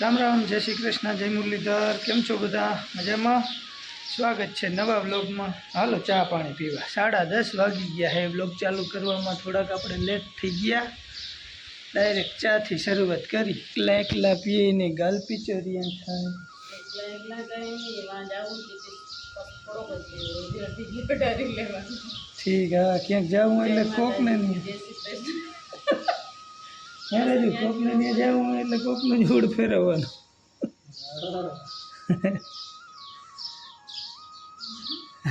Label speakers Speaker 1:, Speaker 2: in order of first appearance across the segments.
Speaker 1: રામ રામ જય શ્રી કૃષ્ણ જય મુરલીધર કેમ છો બધા? મજામાં? સ્વાગત છે નવા બ્લોગમાં હાલો ચા પાણી પીવા. સાડા દસ વાગી ગયા હે. બ્લોગ ચાલુ કરવામાં થોડાક આપણે લેટ થઈ ગયા. ડાયરેક્ટ ચાથી શરૂઆત કરી. એકલા એકલા પીને ગાલ એમ થાય. ઠીક હા ક્યાંક જવું એટલે કોકને નહીં. ત્યારે જો કોકને ત્યાં જવું હોય એટલે કોકનું જોડ ફેરવવાનું.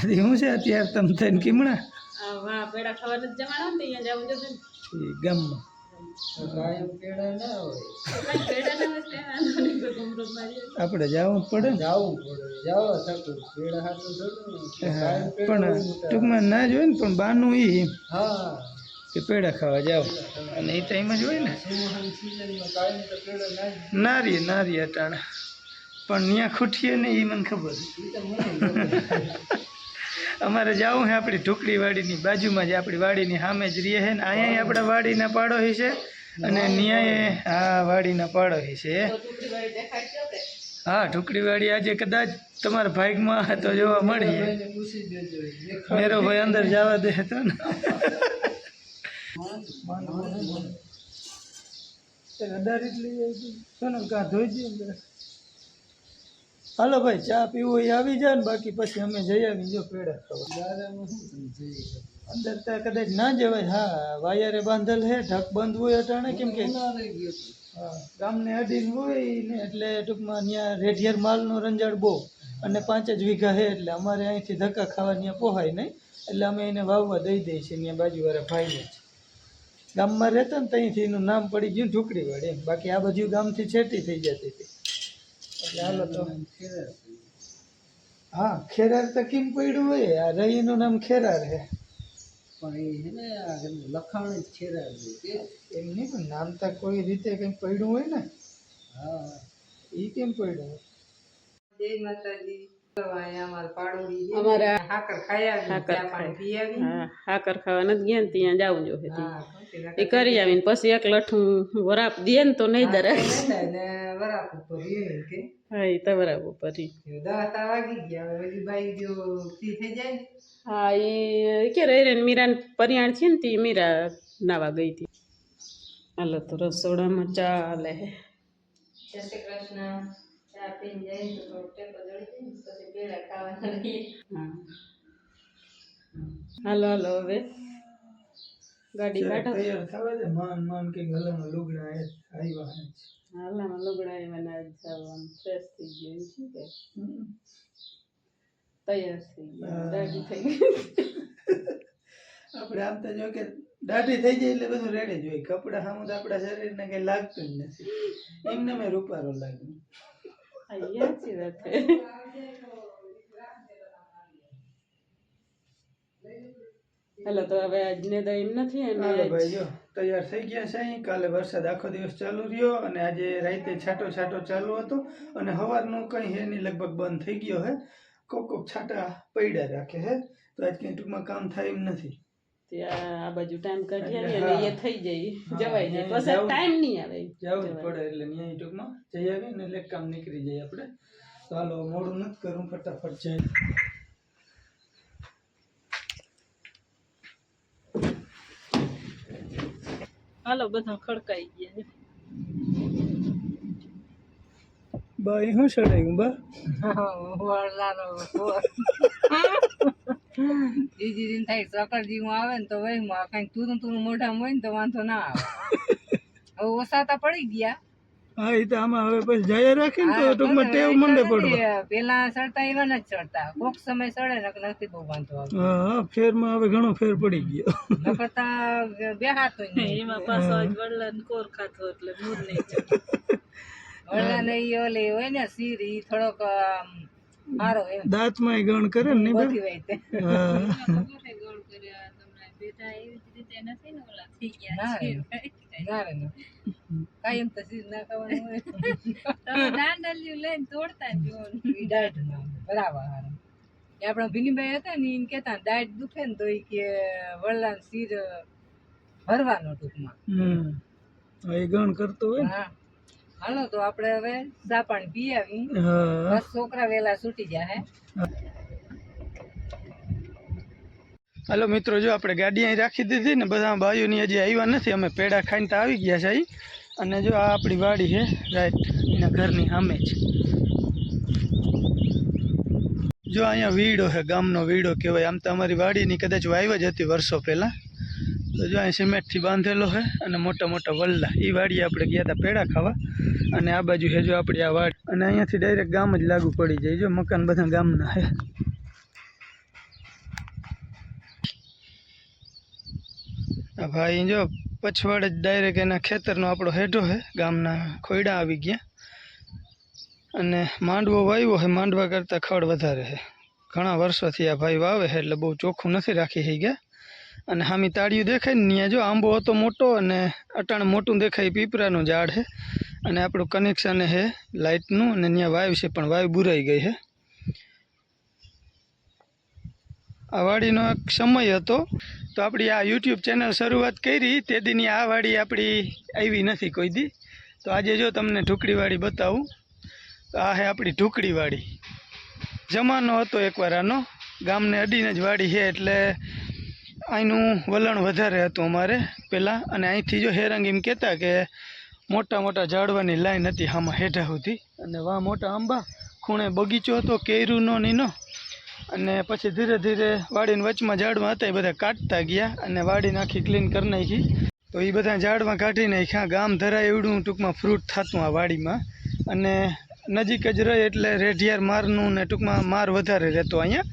Speaker 1: શું છે અત્યારે તમ થઈને કીમણા? ગામમાં. આપણે જવું જ પડે પણ ટૂંકમાં ના જોયું ને પણ બાનું એ
Speaker 2: હા.
Speaker 1: કે પેડા ખાવા જાઓ. અને એ ટાઈમ જ હોય ને.
Speaker 2: ના
Speaker 1: નારીએ નારીએ અટાણે. પણ ત્યાં ખૂટીએ ને એ મને ખબર. અમારે જવું છે આપણી ઢોકળી વાડીની બાજુમાં જ, આપણી વાડીની સામે જ રહીએ છે ને. અહીંયા આપણા વાડીના પાડોશી છે અને ન્યાય હા વાડીના પાડોશી છે. હા ઢુકડી વાડી આજે કદાચ તમારા ભાઈકમાં તો જોવા મળીએ. મેરો ભાઈ અંદર જવા દે તો ને. હાલો ભાઈ, ચા પીવું એ આવી જાય ને, બાકી પછી અમે જઈ આવી જો પેડા? અંદર ત્યાં કદાચ ના જવાય. હા, વાયરે બાંધેલ હે, ઢક બંધ હોય અટાણે, કેમ કે ગામને અડીને હોય ને, એટલે ટૂંકમાં ત્યાં રેઢિયર માલનો રંજાડ બહુ. અને પાંચ જ વીઘા હે, એટલે અમારે અહીંથી ધક્કા ખાવા ત્યાં પોહાય નહીં. એટલે અમે એને વાવવા દઈ દઈએ છીએ ત્યાં બાજુવાળા ભાઈને ગામમાં રહેતા ને ત્યાંથી એનું નામ પડી ગયું ઢુકડી વાળી એમ. બાકી આ બાજુ ગામથી છેટી થઈ જતી હતી. એટલે હાલો તો.
Speaker 2: છે.
Speaker 1: હા ખેરાર તો કેમ પડ્યું હોય? આ રહીનું નામ ખેરાર હે.
Speaker 2: પણ એ છે ને લખાણ જ ખેરા
Speaker 1: એમ નહીં પણ નામ તો કોઈ રીતે કંઈક પડ્યું હોય ને?
Speaker 2: હા.
Speaker 1: એ કેમ પડ્યું? હોય
Speaker 3: જય માતાજી. અમારા હાકર
Speaker 4: ખાવા નથી ગયા ને ત્યાં જવું જોઈએ એ કરી આવીને પછી એક લઠું વરાપ દે ને તો નહીં દરે
Speaker 3: વરાપ ઉપર
Speaker 4: હા એ તો
Speaker 3: વરાપ ઉપર વાગી ગયા બાઈ જો થઈ જાય ને,
Speaker 4: હા એ કે રે મીરા પરિયાણ છે ને તે મીરા નાવા ગઈ હતી હાલો તો રસોડામાં ચાલે
Speaker 3: જય શ્રી કૃષ્ણ. ચા પીને જાય તો ટેકો જડી જાય પછી પેડા ખાવાના રહીએ.
Speaker 4: હાલો હાલો હવે. ગાડી કાઢો
Speaker 1: તૈયાર થવા દે માન માન કે ગલામાં લુગડા એ આવ્યા હે
Speaker 4: હાલામાં લુગડા એમાં ના જવાનું ફ્રેશ થઈ ગયું શું કે. તૈયાર થઈ ગયા દાઢી થઈ ગઈ.
Speaker 1: આપણે આમ તો જો કે દાઢી થઈ જાય એટલે બધું રેડી જ હોય. કપડા સામું તો આપણા શરીરને કઈ લાગતું જ નથી. એમને મેં રૂપારો લાગ્યું.
Speaker 4: અહીંયા વાત હાલો તો હવે આજને તો એમ નથી અને
Speaker 1: ભાઈ જો તૈયાર થઈ ગયા છે અહીં. કાલે વરસાદ આખો દિવસ ચાલુ રહ્યો અને આજે રાતે છાંટો છાંટો ચાલુ હતો અને સવારનું કંઈ હે નહીં લગભગ બંધ થઈ ગયો હે. કોક કોક છાંટા પડ્યા રાખે હે. તો આજ કંઈ ટૂંકમાં કામ થાય એમ નથી.
Speaker 4: ત્યાં આ બાજુ ટાઈમ કાઢીએ ને
Speaker 1: એટલે
Speaker 4: એટલે એ થઈ જાય. જવાય જાય. પછી ટાઈમ નહીં આવે.
Speaker 1: જવું પડે એટલે અહીંયા ટૂંકમાં. જઈ આવીએ ને એટલે કામ નીકળી જાય આપણે. ચાલો મોડું નથી કરું ફટાફટ જાય
Speaker 4: હાલો બધા ખડકાઈ ગયા
Speaker 1: બા એ શું ચડાયું બા?
Speaker 3: વરસાદનો બીજી દિન થાય સકરમાં આવે ને તો વહીમાં કઈ તું તું મોઢામાં હોય ને તો વાંધો ના આવે. હવે ઓસાતા પડી ગયા.
Speaker 1: હા એ તો આમાં હવે પછી જાય રાખે ને તો ટૂંકમાં ટેવ મંડે પડવા.
Speaker 3: પેલા ચડતા એવા જ ચડતા કોક સમય ચડે ને નથી બહુ વાંધો
Speaker 1: હા હા ફેરમાં હવે ઘણો ફેર પડી ગયો.
Speaker 3: નકરતા બે હાથ હોય
Speaker 4: એમાં પાછો આજ વડલા કોર ખાતો એટલે દૂર નહીં
Speaker 3: વડલા ને ઈ ઓલી હોય ને શીર ઈ થોડોક આમ સારો
Speaker 1: દાંતમાં ગણ કરે ને બા
Speaker 3: બધી હોય તે.
Speaker 1: હા
Speaker 3: ના રે ના રે કાંઈ એમ તો ના ખાવાનું હોય ઈ ડાયટ ના બરાબર હારું. એ આપણા ભીનીભાઈ હતા ને એમ કહેતા દાઢ દુખે ને તો એ કે વળલા ને શીર ભરવાનો ટૂંકમાં
Speaker 1: હા, એ ગણ કરતો હોય
Speaker 3: હા હાલો તો આપણે હવે ચા પાણી પી આવી છોકરા વેલા છૂટી ગયા હે
Speaker 1: હાલો મિત્રો, જો આપણે ગાડી અહીં રાખી દીધી ને બધા ભાઈઓની હજી આવ્યા નથી, અમે પેડા ખાઈને તો આવી ગયા છે અને જો આ આપણી વાડી છે, રાઈટ, એના ઘરની સામે જ. જો અહીંયા વીડો છે, ગામનો વીડો કહેવાય. આમ તો અમારી વાડીની કદાચ વાઈવ જ હતી વર્ષો પહેલાં. તો જો અહીં સિમેન્ટથી બાંધેલો છે અને મોટા મોટા વલ્લા. એ વાડીએ આપણે ગયા હતા પેડા ખાવા. અને આ બાજુ છે જો આપણી આ વાડી. અને અહીંયાથી ડાયરેક્ટ ગામ જ લાગુ પડી જાય. જો મકાન બધા ગામના છે. ભાઈ જો પછવાડે જ ડાયરેક્ટ એના ખેતરનો આપણો હેઠો છે ગામના ખોયડા આવી ગયા. અને માંડવો વાવ્યો છે માંડવા કરતાં ખડ વધારે છે ઘણા વર્ષોથી આ ભાઈ વાવે છે એટલે બહુ ચોખ્ખું નથી રાખી થઈ ગયા. અને હામી તાળિયું દેખાય ને ત્યાં જો, આંબો હતો મોટો અને અટાણ મોટું દેખાય પીપરાનું ઝાડ છે અને આપણું કનેક્શન છે લાઇટનું અને ત્યાં વાયુ છે, પણ વાયુ બુરાઈ ગઈ છે આ વાડીનો એક સમય હતો. તો આપણી આ યુટ્યુબ ચેનલ શરૂઆત કરી, તે દીની આ વાડી આપણી આવી નથી કોઈ દી. તો આજે જો તમને ઢુકડીવાડી બતાવું, તો આ છે આપણી ઢુકડીવાડી જમાનો હતો એકવાર આનો, ગામને અડીને જ વાડી છે એટલે અહીંનું વલણ વધારે હતું અમારે પહેલાં અને અહીંથી જો હેરંગ એમ કહેતા કે મોટા મોટા ઝાડવાની લાઈન હતી આમાં હેઠા સુધી, અને વાહ મોટા આંબા, ખૂણે બગીચો હતો, કેરુનો નીનો અને પછી ધીરે ધીરે વાડીને વચમાં ઝાડમાં હતા એ બધા કાઢતા ગયા અને વાડી નાખી ક્લીન કરી નાખી. તો એ બધા ઝાડમાં કાઢી નાખ્યા. ગામ ધરાય એવડું ટૂંકમાં ફ્રૂટ થતું આ વાડીમાં. અને નજીક જ રહે એટલે રેઢિયાર મારનું ને ટૂંકમાં માર વધારે રહેતો અહીંયા.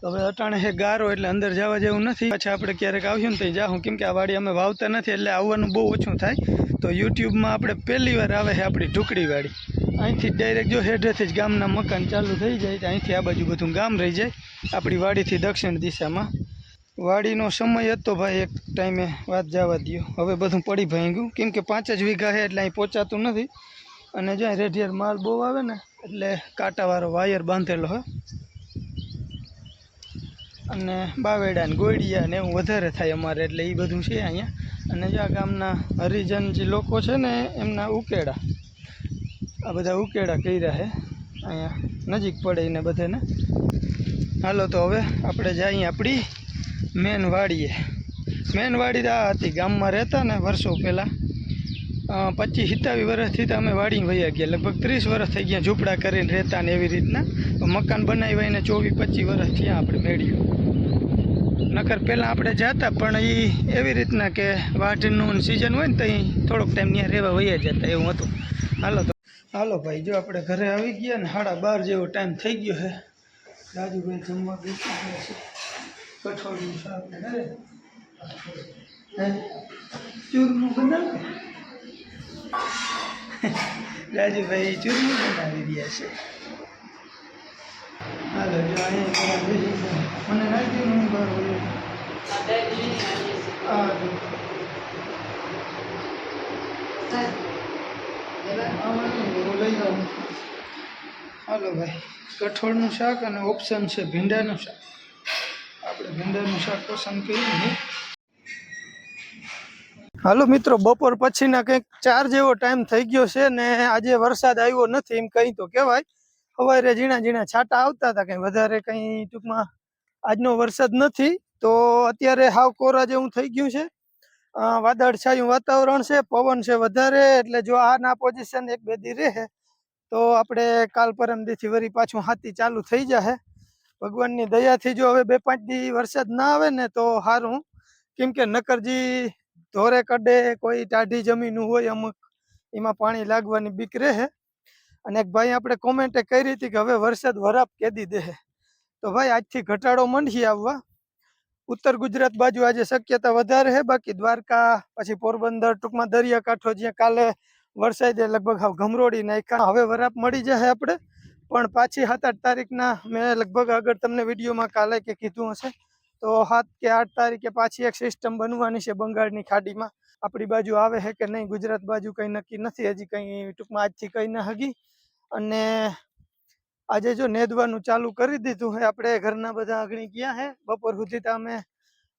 Speaker 1: તો હવે અટાણે છે ગારો એટલે અંદર જવા જેવું નથી. પાછા આપણે ક્યારેક આવ્યું ને તો જાઉં કેમ કે આ વાડી અમે વાવતા નથી એટલે આવવાનું બહુ ઓછું થાય. તો યુટ્યુબમાં આપણે પહેલી વાર આવે છે આપણી ઢુકડી વાડી. અહીંથી ડાયરેક્ટ જો હેઠેથી જ ગામના મકાન ચાલુ થઈ જાય તો અહીંથી આ બાજુ બધું ગામ રહી જાય. આપણી વાડીથી દક્ષિણ દિશામાં. વાડીનો સમય હતો ભાઈ એક ટાઈમે વાત જવા દો હવે બધું પડી ભાંગ્યું. કેમ કે પાંચ જ વીઘા છે એટલે અહીં પહોંચાતું નથી. અને જો રેઢિયાર માલ બહુ આવે ને, એટલે કાંટાવાળો વાયર બાંધેલો હોય. અને બાવેડા ને ગોળિયા ને એવું વધારે થાય અમારે, એટલે એ બધું છે અહીંયા. અને જો આ ગામના હરિજન જે લોકો છે ને, એમના ઉકેડા. આ બધા ઉકેડા કર્યા છે. અહીંયા નજીક પડે ને બધાને. હાલો તો હવે આપણે જઈએ આપણી મેન વાડીએ. મેન વાડી તો આ હતી, ગામમાં રહેતા ને વર્ષો પહેલાં. પચીસ સિત્તાવીસ વર્ષથી તો અમે વાડી વયા ગયા. લગભગ ત્રીસ વર્ષ થઈ ગયા ઝૂંપડા કરીને રહેતા ને એવી રીતના. મકાન બનાવ્યા એને ચોવીસ પચીસ વર્ષ થયા આપણે મેળ્યું. નકર પહેલાં આપણે જતા, પણ એ એવી રીતના કે વાઢનું સિઝન હોય ને તો થોડોક ટાઈમ ત્યાં રહેવા વયા જતા, એવું હતું. હાલો હાલો ભાઈ જો આપણે ઘરે આવી ગયા ને સાડા બાર જેવો ટાઈમ થઈ ગયો છે. રાજુભાઈ જમવા બેસી ગયા છે. કઠોળનું શાક ને ઘરે. હે? ચૂરમું બનાવે? રાજુભાઈ ચૂરમું બનાવી રહ્યા છે. હાલો જો અહીંયા બધા બેસી ગયા. મને નાખી હું બહાર ઓલું. આ જો. આમાં નહીં, હું. હાલો ભાઈ. કઠોળનું શાક અને ઓપ્શન છે ભીંડાનું શાક. આપણે ભીંડાનું શાક પસંદ કર્યું હાલો મિત્રો, બપોર પછીના કંઈક ચાર જેવો ટાઈમ થઈ ગયો છે ને આજે વરસાદ આવ્યો નથી એમ કંઈ તો કહેવાય. સવારે ઝીણા ઝીણા છાંટા આવતા હતા કંઈ વધારે કંઈ ટૂંકમાં આજનો વરસાદ નથી. તો અત્યારે હાવ કોરા જેવું થઈ ગયું છે. વાદળછાયું વાતાવરણ છે, પવન છે વધારે, એટલે જો આ ના પોઝિશન એક બે દી રહે, તો આપણે કાલ પરમ દીથી વળી પાછું હાથી ચાલુ થઈ જશે ભગવાનની દયાથી જો હવે બે પાંચ દી વરસાદ ના આવે ને, તો સારું કેમ કે નકરજી ધોરે કડે કોઈ ટાઢી જમીન હોય અમુક, એમાં પાણી લાગવાની બીક રહે. અને એક ભાઈ આપણે કોમેન્ટે કરી હતી કે હવે વરસાદ વરાપ કેદી દે તો ભાઈ આજથી ઘટાડો મંડી આવવા. ઉત્તર ગુજરાત બાજુ આજે શક્યતા વધારે છે. બાકી દ્વારકા, પછી પોરબંદર, ટૂંકમાં દરિયાકાંઠો જ્યાં કાલે વરસાઈ દે લગભગ હાવ ગમરોડી નાખ્યા. હવે વરાપ મળી જશે આપણે. પણ પાછી સાત આઠ તારીખના મેં લગભગ આગળ તમને વિડીયોમાં કાલે કે કીધું હશે. તો સાત કે આઠ તારીખે પાછી એક સિસ્ટમ બનવાની છે બંગાળની ખાડીમાં. આપણી બાજુ આવે છે કે નહીં ગુજરાત બાજુ કંઈ નક્કી નથી. હજી કંઈ ટૂંકમાં આજથી કંઈ ન હગી. અને આજે જો નેદવાનું ચાલુ કરી દીધું હે, આપણે ઘરના બધા આગળ ગયા હે, બપોર સુધી તો અમે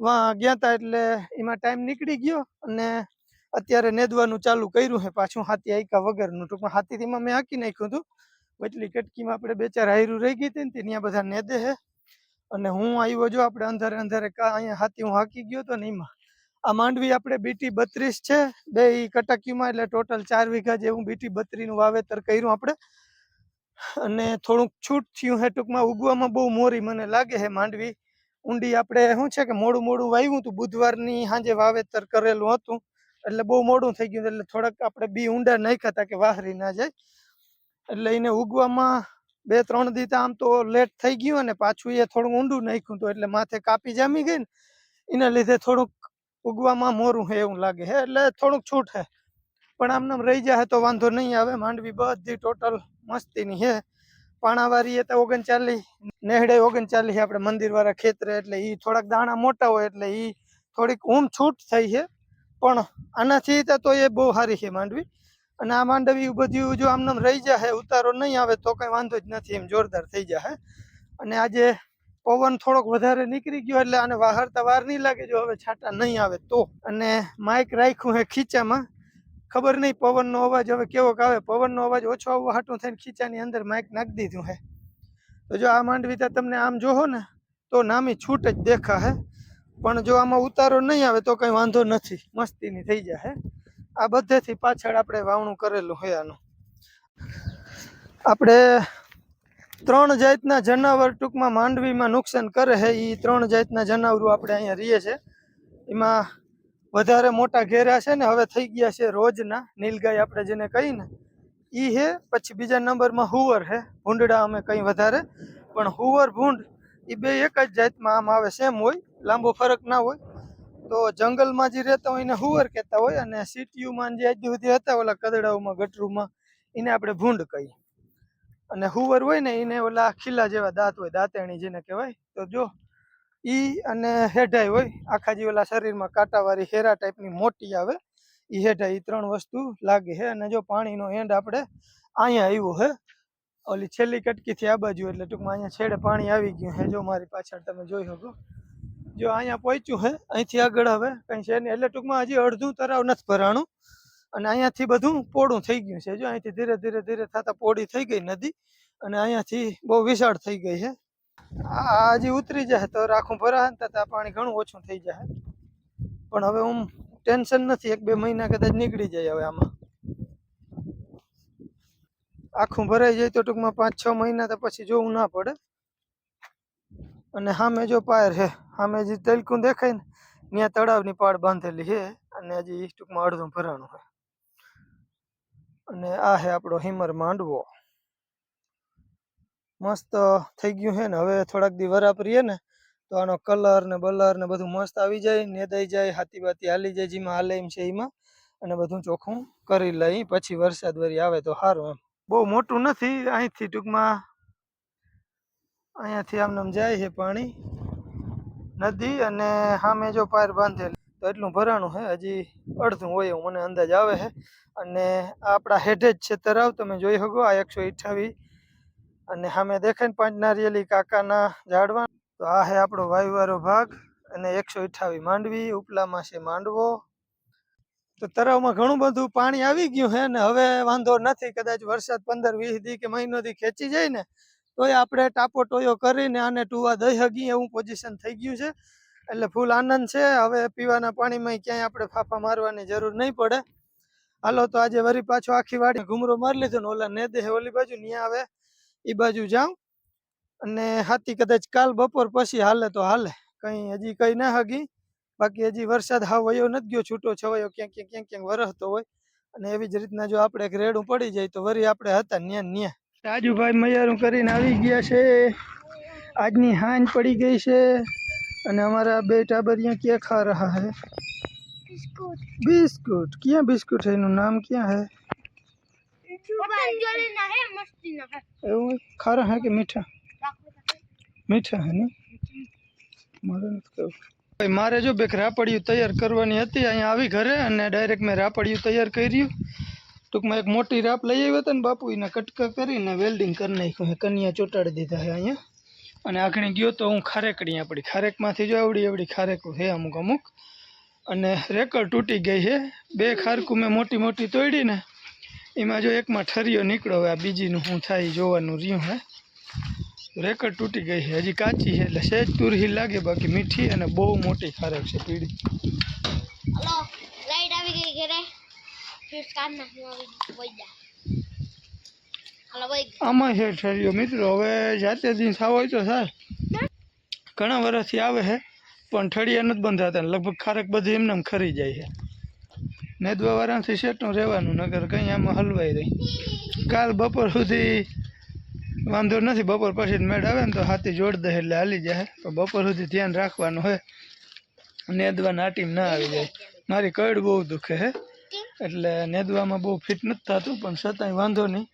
Speaker 1: વાં ગયા હતા એટલે એમાં ટાઈમ નીકળી ગયો અને અત્યારે નેદવાનું ચાલુ કર્યું હે, પાછું હાથી આયકા વગરનું. ટૂંકમાં હાથીથીમાં મેં હાંકી નાખ્યું હતું. વચલી કટકીમાં આપણે બે ચાર હાયરું રહી ગઈ હતી ને ત્યાં બધા નેદે હે. અને હું આવ્યો જો, આપણે અંધારે અંધારે અહીંયા હાથી હું હાકી ગયો હતો ને એમાં. આ માંડવી આપણે બીટી બત્રીસ છે, બે કટકીમાં એટલે ટોટલ ચાર વીઘા જેવું બીટી બત્રીનું વાવેતર કર્યું આપણે. અને થોડુંક છૂટ થયું હે, ટૂંકમાં ઉગવામાં બહુ મોરી મને લાગે હે માંડવી. ઊંડી આપણે શું છે કે મોડું મોડું વાવ્યું હતું, બુધવારની સાંજે વાવેતર કરેલું હતું, એટલે બહુ મોડું થઈ ગયું એટલે થોડાક આપણે બી ઊંડા નાખ્યા હતા કે વાહરી ના જાય. એટલે એને ઉગવામાં બે ત્રણ દીતા આમ તો લેટ થઈ ગયું અને પાછું એ થોડું ઊંડું નાખ્યું હતું, એટલે માથે કાપી જામી ગઈ ને, એના લીધે થોડુંક ઉગવામાં મોરું હે એવું લાગે હે, એટલે થોડુંક છૂટ છે પણ આમ રહી જાય તો વાંધો નહીં આવે. માંડવી બધી ટોટલ મસ્તીની છે. પાણાવારી તો ઓગણચાલીસ, નેહડે ઓગણચાલીસ આપણે મંદિર વાળા ખેતરે એટલે એ થોડાક દાણા મોટા હોય એટલે એ થોડીક ઊંઘ છૂટ થઈ છે. પણ આનાથી તો એ બહુ સારી છે માંડવી. અને આ માંડવી બધી જો આમને રહી જાય ઉતારો નહીં આવે તો કંઈ વાંધો જ નથી, એમ જોરદાર થઈ જાય અને આજે પવન થોડોક વધારે નીકળી ગયો એટલે આને વાહરતા વાર નહીં લાગે, જો હવે છાંટા નહીં આવે તો. અને માઇક રાખ્યું હે ખીચામાં. ખબર નહીં, પવનનો અવાજ હવે કેવો આવે? પવનનો અવાજ ઓછો આવવા હાટું થઈને ખીચાની અંદર માઇક નાખી દીધું હે. તો જો આ માંડવી તો તમને આમ જોહો ને, તો નામી છૂટ જ દેખા હે પણ જો આમાં ઉતારો નહીં આવે તો કંઈ વાંધો નથી. મસ્તીની થઈ જાય આ બધેથી પાછળ આપણે વાવણું કરેલું હોય આનું. આપણે ત્રણ જાતના જનાવર ટૂંકમાં માંડવીમાં નુકસાન કરે છે એ ત્રણ જાતના જનાવરો આપણે અહીંયા રહીએ છે. એમાં વધારે મોટા ઘેરા છે ને, હવે થઈ ગયા છે રોજના, નીલગાય આપણે જેને કહીએ ને એ હે, પછી બીજા નંબરમાં હુવર હે, ભૂંડડા અમે કંઈ વધારે, પણ હુવર, ભૂંડ એ બે એક જ જાતમાં આમ આવે સેમ હોય, લાંબો ફરક ના હોય. તો જંગલમાં જે રહેતા હોય એને હુવર કહેતા હોય, અને સિટીયુમાં જે આજુ સુધી હતા ઓલા કદડાઓમાં, ગટરૂમાં, એને આપણે ભૂંડ કહીએ. અને હુવર હોય ને, એને ઓલા ખીલા જેવા દાંત હોય, દાંતેણી જેને કહેવાય. તો જો ઈ અને હેઢાઈ હોય, આખા જે ઓલા શરીરમાં કાંટાવાળી હેરા ટાઈપની મોટી આવે એ હેઢાઈ એ ત્રણ વસ્તુ લાગે છે અને જો પાણીનો એન્ડ આપણે અહીંયા આવ્યો છે ઓલી છેલ્લી કટકીથી આ બાજુ, એટલે ટૂંકમાં અહીંયા છેડે પાણી આવી ગયું છે જો મારી પાછળ તમે જોઈ શકો. જો અહીંયા પહોંચ્યું છે અહીંથી આગળ હવે કંઈ છે નહીં. એટલે ટૂંકમાં હજી અડધું તરાવ નથી ભરાણું. અને અહીંયાથી બધું પોળું થઈ ગયું છે. જો અહીંથી ધીરે ધીરે ધીરે થતા પોળી થઈ ગઈ નદી, અને અહીંયાથી બહુ વિશાળ થઈ ગઈ છે આ હજી ઉતરી જાય તો રાખું ભરાય ને પાણી ઘણું ઓછું થઈ જાય પણ હવે હું ટેન્શન નથી, એક બે મહિના કદાચ નીકળી જાય હવે આમાં. આખું ભરાઈ જાય તો ટૂંકમાં પાંચ છ મહિના તો પછી જોવું ના પડે. અને સામે જો પાયર છે સામે જે તલકું દેખાય ને, ત્યાં તળાવની પાડ બાંધેલી છે અને હજી ટૂંકમાં અડધું ભરાણું છે અને આ છે આપણો હિમર માંડવો. મસ્ત થઈ ગયું છે ને. હવે થોડાક દી વરાપરીએ ને, તો આનો કલર ને બલર ને બધું મસ્ત આવી જાય, નેદાઈ જાય હાથી બાતી હાલી જાય, જેમાં હાલે એમ છે એમાં. અને બધું ચોખ્ખું કરી લઈ, પછી વરસાદ વરી આવે તો સારું એમ. બહુ મોટું નથી, અહીંથી ટૂંકમાં, અહીંયાથી આમ જાય છે પાણી. નદી અને સામે જો પાર બાંધેલી, તો એટલું ભરાણું છે, હજી અડધું હોય એવું મને અંદાજ આવે છે. અને આપણા હેઠે જ છે તરાવ તમે જોઈ શકો, આ એકસો અઠ્ઠાવીસ અને સામે દેખાય ને પાંચ નારિયેલી કાકાના ઝાડવા તો આ છે આપણો વાયુવારો ભાગ અને એકસો અઠ્ઠાવીસ માંડવી, ઉપલામાં છે માંડવો. તો તળાવમાં ઘણું બધું પાણી આવી ગયું છે ને હવે વાંધો નથી, કદાચ વરસાદ પંદર વીસ દી કે મહિનો દી ખેંચી જાય ને, તોય આપણે ટાપો ટોયો કરીને આને ટુવા દઈ હગી એવું પોઝિશન થઈ ગયું છે. એટલે ફૂલ આનંદ છે, હવે પીવાના પાણીમાં ક્યાંય આપણે ફાફા મારવાની જરૂર નહીં પડે. હાલો તો આજે વરી પાછો આખી વાડી ઘૂમરો મારી લીધો ને ઓલા ને દે ઓલી બાજુ, ન્યા આવે. એ બાજુ જાઉં અને હાથી કદાચ કાલ બપોર પછી હાલે તો હાલે. કઈ હજી કઈ ના હગી. બાકી હજી વરસાદ હાવ વયો નથી ગયો છૂટો છવાયો ક્યાંક ક્યાંક ક્યાંક ક્યાંક વરસતો હોય. અને એવી જ રીતના જો આપણે એક રેડું પડી જાય તો વરી આપણે હતા ન્યા ન્યા. રાજુભાઈ મૈયારું કરીને આવી ગયા છે. આજની હાંજ પડી ગઈ છે અને અમારા બે ટાબરિયા ક્યાં ખા રહ્યા હે? બિસ્કુટ. ક્યાં બિસ્કુટ है એનું નામ ક્યાં હે? नाम क्या है એવું હોય? ખારા હે કે મીઠા મીઠા હે ને મારે નથી કહ્યું ભાઈ મારે જો બેક રાપડિયું તૈયાર કરવાની હતી અહીંયા આવી ઘરે અને ડાયરેક્ટ મેં રાપડિયું તૈયાર કર્યું ટૂંકમાં એક મોટી રાપ લઈ આવ્યો હતો ને બાપુ એને કટકા કરીને વેલ્ડિંગ કરી નાખ્યું છે કન્યા ચોંટાડી દીધા છે અહીંયા અને આખણી ગયો તો હું ખારેકડી આપણી ખારેકમાંથી જો આવડી આવડી ખારેકું છે અમુક અમુક અને રેકર તૂટી ગઈ છે બે ખારકું મેં મોટી મોટી તોડી ને એમાં જો એકમાં ઠરિયો નીકળ્યો હવે આ બીજીનું શું થાય જોવાનું રહ્યું હે. રેકડ તૂટી ગઈ છે હજી કાચી છે એટલે સહેજ તુરહી લાગે બાકી મીઠી અને બહુ મોટી ખારક છે પીળી.
Speaker 5: લાઈટ આવી ગઈ ઘરે.
Speaker 1: આમાં છે ઠરિયો મિત્રો હવે જાતે દિન થાવ હોય તો થાય ઘણા વર્ષથી આવે છે પણ ઠળિયા નથી બંધાતા લગભગ ખારક બધી એમને ખરી જાય છે. નેદવાવાળાથી સેટનું રહેવાનું નગર કંઈ આમાં હલવાઈ રહી. કાલ બપોર સુધી વાંધો નથી, બપોર પછી મેળ આવે ને તો હાથી જોડ દે એટલે હાલી જાય. પણ બપોર સુધી ધ્યાન રાખવાનું હોય નેદવા નાટીમાં ના આવી જાય. મારી કડ બહુ દુખે હે. એટલે નેદવામાં બહુ ફિટ નથી થતું, પણ છતાંય વાંધો નહીં.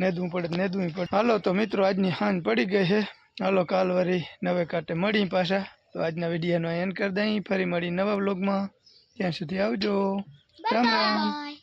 Speaker 1: નેદવું પડે નેદવું પડે. હાલો તો મિત્રો, આજની હાંજ પડી ગઈ છે. હાલો કાલ વરી નવે કાંટે મળી પાછા. તો આજના વિડીયોનો એન્ડ કરી દઈ ફરી મળી નવા બ્લોગમાં ત્યાં સુધી આવજો. રામ રામ
Speaker 5: બાય